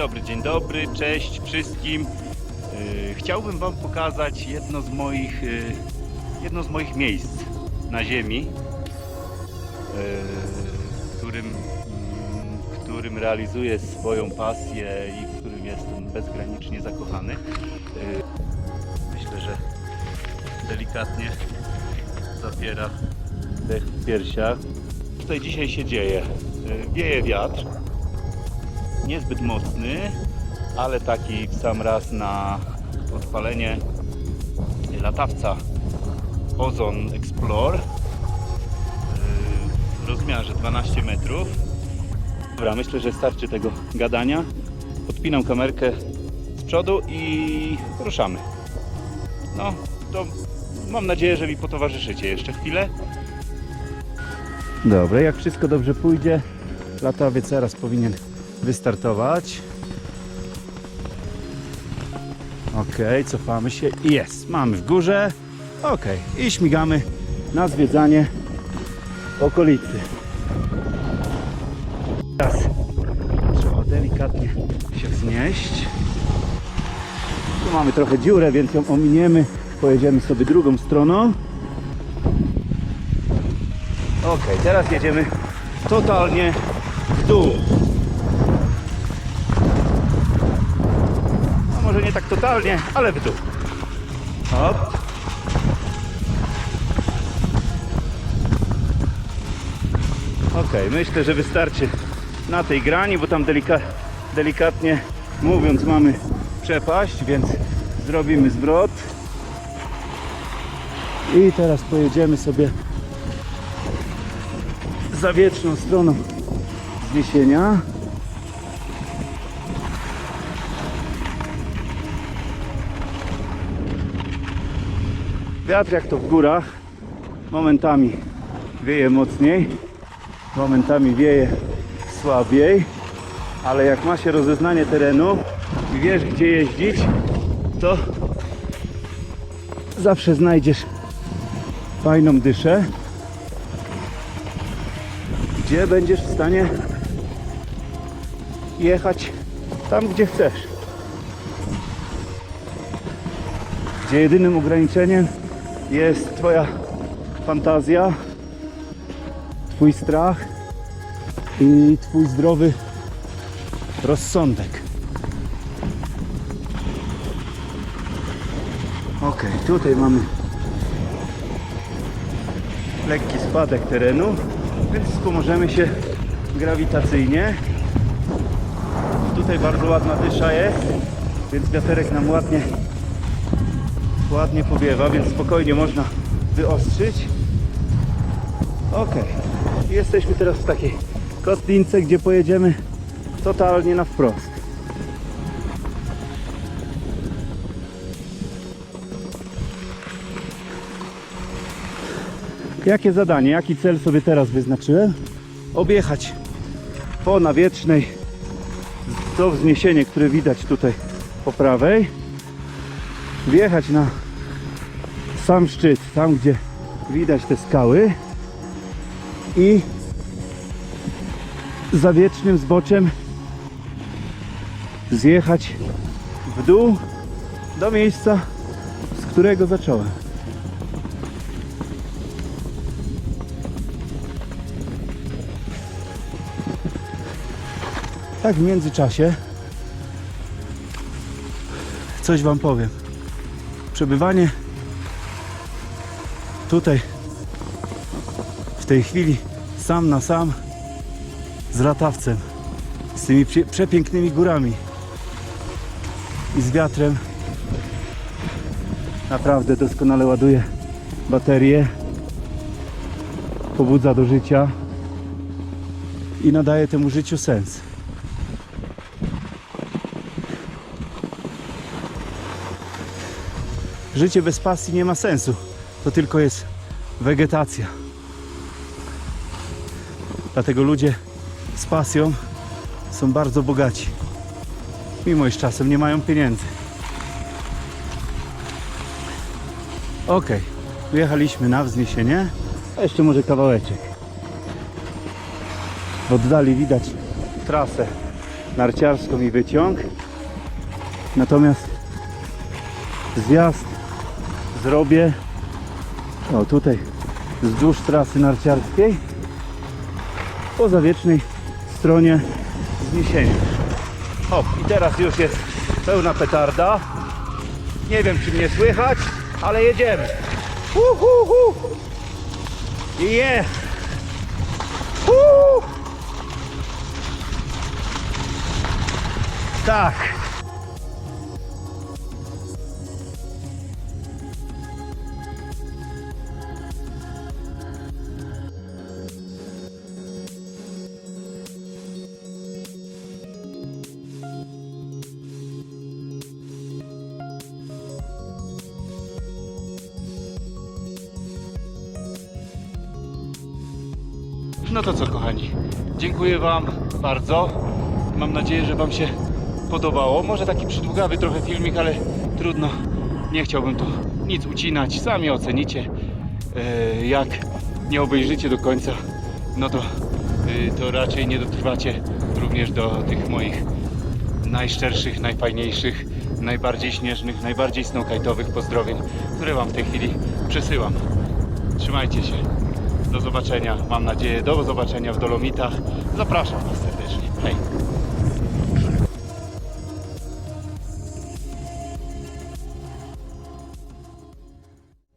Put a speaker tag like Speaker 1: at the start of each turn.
Speaker 1: Dobry, dzień dobry, cześć wszystkim. Yy, Chciałbym Wam pokazać jedno z moich, yy, jedno z moich miejsc na Ziemi, w którym, mm, w którym realizuję swoją pasję i w którym jestem bezgranicznie zakochany. Myślę, że delikatnie zapiera dech w piersiach. Tutaj dzisiaj się dzieje. Wieje wiatr niezbyt mocny, ale taki w sam raz na odpalenie latawca Ozon Explore yy, w rozmiarze 12 metrów. Dobra, myślę, że starczy tego gadania. Odpinam kamerkę z przodu i ruszamy. No, to mam nadzieję, że mi potowarzyszycie jeszcze chwilę. Dobra, jak wszystko dobrze pójdzie, latawiec zaraz powinien wystartować. Ok, cofamy się. Jest, mamy w górze. Ok, i śmigamy na zwiedzanie okolicy. Teraz trzeba delikatnie się wznieść. Tu mamy trochę dziurę, więc ją ominiemy. Pojedziemy sobie drugą stroną. Ok, teraz jedziemy totalnie w dół. Może nie tak totalnie, ale w dół. Hop. Ok, myślę, że wystarczy na tej grani, bo tam delika delikatnie mówiąc mamy przepaść, więc zrobimy zwrot. I teraz pojedziemy sobie za wieczną stroną zniesienia. Wiatr jak to w górach, momentami wieje mocniej, momentami wieje słabiej, ale jak ma się rozeznanie terenu i wiesz gdzie jeździć, to zawsze znajdziesz fajną dyszę, gdzie będziesz w stanie jechać tam gdzie chcesz. Gdzie jedynym ograniczeniem jest Twoja fantazja, Twój strach i Twój zdrowy rozsądek. Ok, tutaj mamy lekki spadek terenu, więc wspomożemy się grawitacyjnie. Tutaj bardzo ładna dysza jest, więc wiaterek nam ładnie ładnie powiewa, więc spokojnie można wyostrzyć. Ok, jesteśmy teraz w takiej kotlince, gdzie pojedziemy totalnie na wprost. Jakie zadanie, jaki cel sobie teraz wyznaczyłem? Objechać po nawiecznej to wzniesienie, które widać tutaj po prawej wjechać na sam szczyt, tam gdzie widać te skały i za wiecznym zboczem zjechać w dół do miejsca, z którego zacząłem. Tak w międzyczasie coś Wam powiem przebywanie tutaj w tej chwili sam na sam z latawcem, z tymi przepięknymi górami i z wiatrem naprawdę doskonale ładuje baterię, pobudza do życia i nadaje temu życiu sens. Życie bez pasji nie ma sensu. To tylko jest wegetacja. Dlatego ludzie z pasją są bardzo bogaci. Mimo iż czasem nie mają pieniędzy. Ok, wyjechaliśmy na wzniesienie. A jeszcze może kawałeczek. W oddali widać trasę narciarską i wyciąg. Natomiast zjazd zrobię o tutaj wzdłuż trasy narciarskiej po zawiecznej stronie zniesienia. O, i teraz już jest pełna petarda. Nie wiem, czy mnie słychać, ale jedziemy. Hu, hu, hu. I. Hu. Tak. No to co, kochani? Dziękuję Wam bardzo. Mam nadzieję, że Wam się podobało. Może taki przydługawy trochę filmik, ale trudno. Nie chciałbym tu nic ucinać. Sami ocenicie. E, Jak nie obejrzycie do końca, no to, y, to raczej nie dotrwacie również do tych moich najszczerszych, najfajniejszych, najbardziej śnieżnych, najbardziej snowkite'owych pozdrowień, które Wam w tej chwili przesyłam. Trzymajcie się. Do zobaczenia, mam nadzieję, do zobaczenia w Dolomitach. Zapraszam Was serdecznie. Hej!